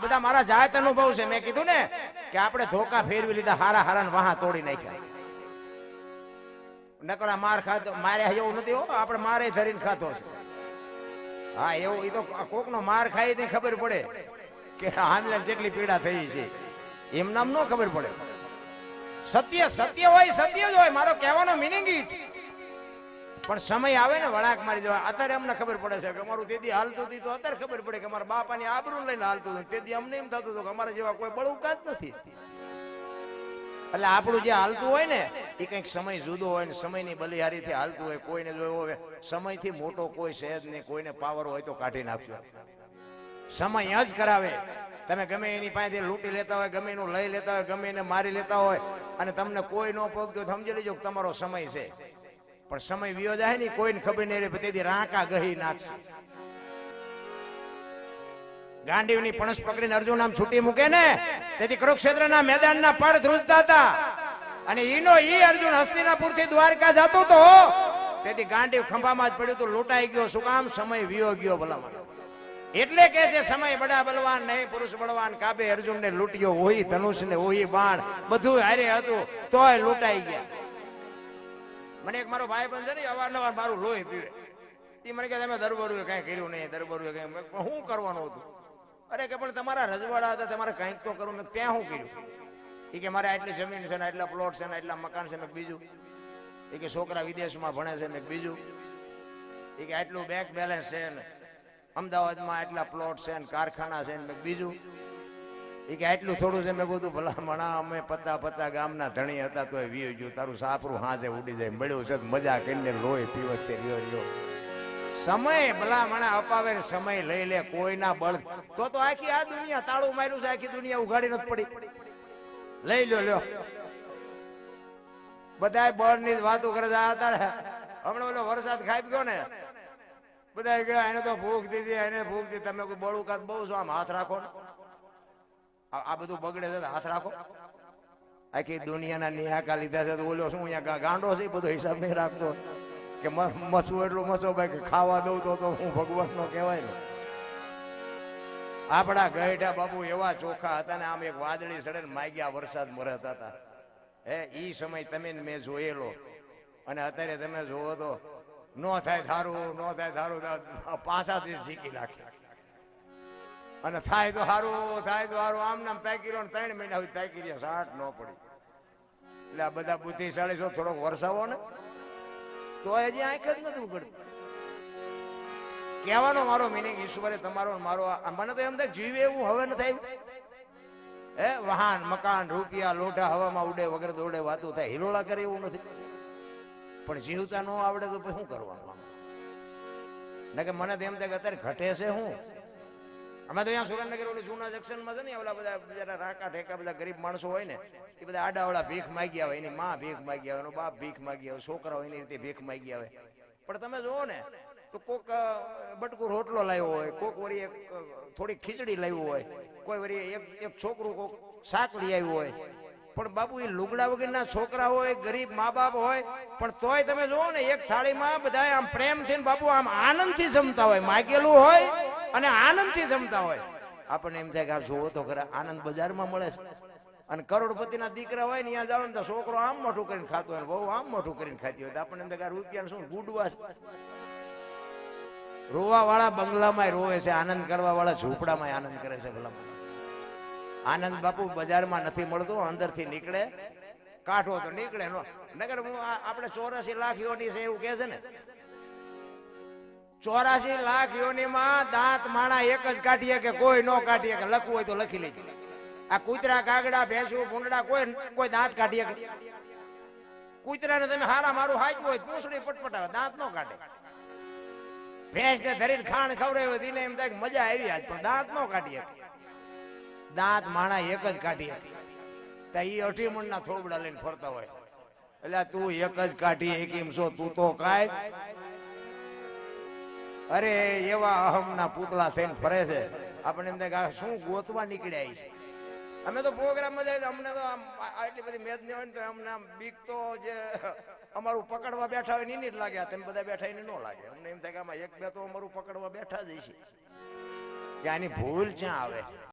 બધા મારા જાત અનુભવ છે. મેં કીધું ને કે આપણે ધોકા ફેરવી લીધા, હારા હારા વાહા તોડી નાખ્યા. નકરા માર ખાતો મારે એવું નથી હો, આપણે મારે ધરીને ખાતો છે. હા, એવું એ તો કોક નો માર ખાઈ ને ખબર પડે કે હામલે જેટલી પીડા થઈ છે. એમ નામ નો ખબર પડે. સત્ય સત્ય હોય, સત્ય જ હોય. મારો કહેવાનો મિનિંગ છે. પણ સમય આવે ને વળાક મારી જવા અત્યારે અમને ખબર પડે છે કે અમારું તેથી હાલતું હતી. તો અત્યારે ખબર પડે કે અમારા બાપાની આબરૂ લઈને હાલતું હતું. તેથી અમને એમ થતું હતું કે અમારા જેવા કોઈ બળુકા નથી. એટલે આપણું જે હાલતું હોય ને, એ કંઈક સમય જુદો હોય ને સમયની બલિહારીથી હાલતું હોય. કોઈને જોયો હોય, સમયથી મોટો કોઈ છે નહીં. કોઈને પાવર હોય તો કાઢી નાખજો સમય જ કરાવે. તમે ગમે એની પાસેથી લૂંટી લેતા હોય, ગમે એનું લઈ લેતા હોય, ગમે એને મારી લેતા હોય, અને તમને કોઈ ન પગતો સમજી લેજો તમારો સમય છે. પણ સમય વિયો જાય ને, કોઈને ખબર નહીં રે તેથી રાંકા ગહી નાખશે. ગાંડીવની પણસ પકડીને અર્જુન આમ છૂટી મૂકે ને, તેથી કુરુક્ષેત્રના મેદાનના પડ ધ્રુજતા હતા. અને ઈનો ઈ અર્જુન હસ્તિનાપુરથી દ્વારકા જતો તો, તેથી ગાંડીવ ખંભામાં જ પડ્યું તો લૂંટાઈ ગયો, શું કામ? સમય વિયો ગયો ભલામાં એટલે કે છે, સમય બડા બલવાન, નહીં પુરુષ બળવાન, કાબે અર્જુન ને લૂંટ્યો, ઓહી ધનુષ ને ઓહી બાણ, બધું હારે હતું, તોય લૂંટાઈ ગયા. મને એક મારો ભાઈ બંધ છે ને અવારનવાર મારું લોહી પીવે. એ મને કે તમે દરબારું કઈ કર્યું નહીં દરબારું કઈ. પણ શું કરવાનું હતું? અરે કે, પણ તમારા રજવાડા હતા, તમારે કંઈક તો કરવું. મેં ત્યાં શું કર્યું? એ કે, મારે આટલી જમીન છે ને, આટલા પ્લોટ છે ને, આટલા મકાન છે મેં બીજું. એ કે, છોકરા વિદેશમાં ભણે છે મેં બીજું. એ કે, આટલું બેંક બેલેન્સ છે ને, અમદાવાદમાં આટલા પ્લોટ છે ને, કારખાના છે ને, બીજું. એ કે આટલું થોડું છે મેં બધું ભલા મણા, અમે પચા પચા ગામના ધણી હતા, તોય વીયો ગયું. તારું સાપરું હાજે ઉડી જાય. મળ્યું છે મજા કરીને લોહી પીવત તે રહ્યો રહ્યો. સમય, ભલા મણા અપાવે સમય લઈ લે, કોઈના બળ. તો તો આખી આ દુનિયા તાળું માર્યું છે, આખી દુનિયા ઉઘાડી નથી પડી. લઈ લો લ્યો. બધા બળની વાતો કરે છે હમણાં ઓલો વરસાદ ખાઈ ગયો ને. બધા ગયા એને તો ભૂખ દીધી એને ભૂખ દીધી. તમે કોઈ બળું કાત બહુ છો, આમ હાથ રાખો ને. આ બધું બગડે છે હાથ રાખો. આખી દુનિયાના નિહાકા લીધા છે, તો ઓલો શું અહીંયા ગાંડો છે બધો હિસાબ નહીં રાખતો. કે મસું એટલું મસો ભાઈ કે ખાવા દઉં તો તો હું ભગવાન નો કહેવાય ને. આપણા ગયઢા બાબુ એવા ચોખા હતા ને, આમ એક વાદળી સડે ને માગ્યા વરસાદ મરતા હતા. હે એ સમય તમે મેં જોયેલો. અને અત્યારે તમે જોવો તો, નો થાય થારું, નો થાય ધારું તો પાસાથી ઝીકી નાખે. અને થાય તો સારું થાય તો સારું આમ નામ તાકી રહ્યો ત્રણ મહિના સુધી તાકી રહ્યા. સાઠ ન પડી. એટલે આ બધા બુદ્ધિશાળી છો, થોડોક વરસાવો ને. તો હજી આંખ જ નથી ઉગડતી. કહેવાનો મારો મિનિંગ ઈશ્વરે તમારો મારો મને તો એમ થાય જીવે એવું હવે ન થાય હે, વાહન, મકાન, રૂપિયા, લોઢા, હવામાં ઉડે, વગર દોડે, વાતો થાય. હિલોળા કરે એવું નથી. પણ જીવતા ન આવડે તો શું કરવાનું? ને કે મને તો એમ થાય કે અત્યારે ઘટે છે હું. અમે તો અહીંયા સુરેન્દ્રનગર ઓલું જૂના જંકશનમાં છે ને, ઓલા બધા બિચારા રાકા ઠેકા બધા ગરીબ માણસો હોય ને, એ બધા આડાવડા ભીખ માગી આવે, એની માં ભીખ માગી આવે, એનો બાપ ભીખ માગી આવે હોય એની રીતે ભીખ માગી આવે. પણ તમે જુઓ ને, તો કોક બટકું રોટલો લાવ્યો હોય, કોક વળી એક થોડી ખીચડી લાવ્યું હોય, કોઈ વળી એક એક છોકરું કોક શાક લઈ આવ્યું હોય. પણ બાપુ, એ લુગડા વગરના છોકરા હોય, ગરીબ મા બાપ હોય, પણ તોય તમે જુઓ ને, એક થાળીમાં બધા આમ પ્રેમથી બાપુ આમ આનંદથી જમતા હોય, માગેલું હોય અને આનંદથી જમતા હોય. આપણને એમ થાય કે આ જોવો તો ખરા, આનંદ બજારમાં મળે છે. અને કરોડપતિના દીકરા હોય ને, ત્યાં જાવ ને તો છોકરો આમ મોઠું કરીને ખાતો હોય બહુ આમ મોઢું કરીને ખાતી હોય. તો આપણને એમ થાય કે રૂપિયા શું ગુડવા રોવા વાળા બંગલામાં રોવે છે, આનંદ કરવા વાળા ઝૂંપડામાં આનંદ કરે છે ભલા આનંદ બાપુ બજારમાં નથી મળતો, અંદરથી નીકળે. કાઢો તો નીકળે, નો. નગર હું આપણે ચોરાસી લાખ યોની છે એવું કે છે ને ચોરાસી લાખ યોનીમાં દાંત માણા એક જ કાઢીએ કે કોઈ ન કાઢીએ કે લખવું હોય તો લખી લેજો. આ કૂતરા કાગડા ભેંસું ભૂંડડા કોઈ કોઈ દાંત કાઢીએ કૂતરાને તમે હારા મારું હાચવું હોય પૂંછડી પટપટાવે, દાંત ન કાઢે. ભેંસ ને ધરીને ખાણ ખવડાવ્યો તેને એમ થાય મજા આવી આજ પણ દાંત ન કાઢીએ. દાંત માણા એક જ કાઢીએ. તો એ અઠીમણ ના થોબડા લઈને ફરતા હોય. એટલે તું એક જ કાઢી એમ છો તું તો કાય. અરે, એવા અહમના પૂતળા થઈને ફરે છે. આપણે એમ થાય કે શું ગોતવા નીકળ્યા છે. અમે તો પ્રોગ્રામમાં જાય અમને તો આમ આટલી બધી મેદ નહીં હોય ને તો અમને આમ બીક તો જે અમારું પકડવા બેઠા હોયની જ લાગે. તમે બધા બેઠા એને ન લાગે. અમને એમ થાય કે આમાં એક બે તો અમારું પકડવા બેઠા જ છે કે આની ભૂલ ક્યાં આવે?